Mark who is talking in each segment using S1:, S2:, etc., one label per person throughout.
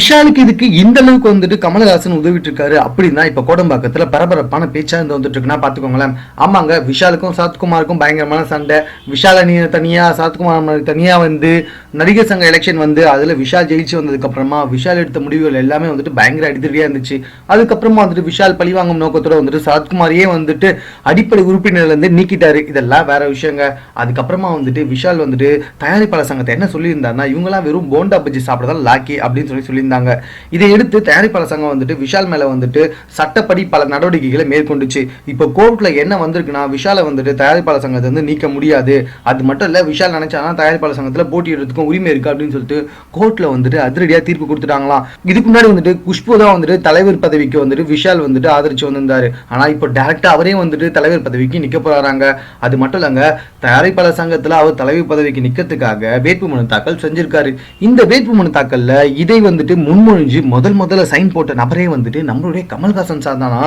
S1: விஷாலுக்கு இதுக்கு இந்த அளவுக்கு வந்துட்டு கமலஹாசன் உதவிட்டு இருக்காரு அப்படின்னா இப்ப கோடம்பாக்கத்துல பரபரப்பான பேச்சா இருந்து வந்துட்டு இருக்குன்னா பாத்துக்கோங்களேன். ஆமாங்க விஷாலுக்கும் சரத்குமாருக்கும் பயங்கரமான சண்டை. விஷால நீ தனியா சரத்குமார் தனியா வந்து நடிகர் சங்க எலெக்ஷன் வந்து அதுல விஷால் ஜெயிச்சு வந்ததுக்கு அப்புறமா விஷால் எடுத்த முடிவுகள் எல்லாமே வந்துட்டு பயங்கர அடித்தடியா இருந்துச்சு. அதுக்கப்புறமா வந்துட்டு விஷால் பழிவாங்கும் நோக்கத்தோட வந்துட்டு சரத்குமாரையே வந்துட்டு அடிப்படை உறுப்பினர்ல இருந்து நீக்கிட்டாரு. இதெல்லாம் வேற விஷயங்க. அதுக்கப்புறமா வந்துட்டு விஷால் வந்துட்டு தயாரிப்பாளர் சங்கத்தை என்ன சொல்லியிருந்தாருன்னா இவங்கெல்லாம் வெறும் போண்டா பஜ்ஜி சாப்பிடதான் லாக்கி அப்படின்னு சொல்லி சொல்லியிருந்தாங்க இதை எடுத்து தயாரிப்பாளர் சங்கம் வந்துட்டு விஷால் மேல வந்துட்டு சட்டப்படி பல நடவடிக்கைகளை மேற்கொண்டுச்சு. இப்போ கோர்ட்ல என்ன வந்திருக்குன்னா விஷாலை வந்துட்டு தயாரிப்பாளர் சங்கத்தை வந்து நீக்க முடியாது. அது மட்டும் இல்ல விஷால் நினைச்சானா தயாரிப்பாளர் சங்கத்துல போட்டியிடுறதுக்கும் உரிமை இருக்கு அப்படின்னு சொல்லிட்டு கோர்ட்ல வந்துட்டு அதிரடியா தீர்ப்பு கொடுத்துட்டாங்களாம். இதுக்கு முன்னாடி வந்துட்டு குஷ்பு தான் வந்துட்டு தலைவர் பதவிக்கு வந்துட்டு விஷால் வந்துட்டு ஆதரிச்சு வந்திருந்தாரு. ஆனா இப்போ டேரக்டா அவரே வந்துட்டு தலைவர் பதவிக்கு நிக்க போறாங்க அது மட்டும் இல்லங்க தயாரிப்பாளர் சங்கத்துல அவர் தலைவர் பதவிக்கு நிக்கிறதுக்காக வேட்புமனு தாக்கல் செஞ்சிருக்காரு. இந்த வேட்புமனு தாக்கல்ல இதை வந்துட்டு முன்மொழிஞ்சு முதல் முதல்ல சைன் போட்ட நபரே வந்துட்டு நம்மளுடைய கமல்ஹாசன் சார் தானா?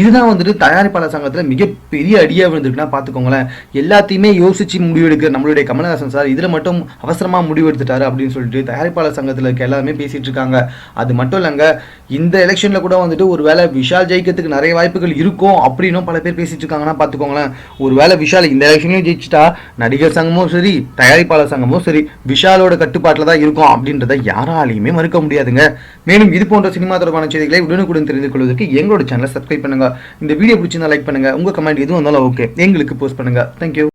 S1: இதுதான் வந்துட்டு தயாரிப்பாளர் சங்கத்துல மிகப்பெரிய அடியா விழுந்திருக்குன்னா பாத்துக்கோங்களேன். எல்லாத்தையுமே யோசிச்சு முடிவெடுக்கிற நம்மளுடைய கமல்ஹாசன் சார் இதுல மட்டும் அவசரமா முடிவெடுத்துட்டாரு அப்படின்னு சொல்லிட்டு தயாரிப்பாளர் சங்கத்துல இருக்க எல்லாருமே பேசிட்டு இருக்காங்க. அது மட்டும் இல்லைங்க இந்த எலெக்ஷன்ல கூட வந்துட்டு ஒருவேளை விஷால் ஜெயிக்கிறதுக்கு நிறைய வாய்ப்புகள் இருக்கும் அப்படின்னும் பல பேர் பேசிட்டு இருக்காங்கன்னா பாத்துக்கோங்களேன். ஒருவேளை விஷால் இந்த எலெக்ஷன்லயும் ஜெயிச்சிட்டா நடிகர் சங்கமும் சரி தயாரிப்பாளர் சங்கமும் சரி விஷாலோட கட்டுப்பாட்டில் தான் இருக்கும் அப்படின்றத யாராலையுமே மறுக்க முடியாதுங்க. மேலும் இது போன்ற சினிமா தொடர்பான செய்திகளை உடனுக்குடன் தெரிந்து கொள்வதற்கு எங்களோட சேனலை சப்ஸ்கிரைப் பண்ணுங்க. இந்த வீடியோ பிடிச்சிருந்தா லைக் பண்ணுங்க. உங்க கமெண்ட் எதுவும் வந்தாலும் ஓகே எங்களுக்கு போஸ்ட் பண்ணுங்க. தேங்க்யூ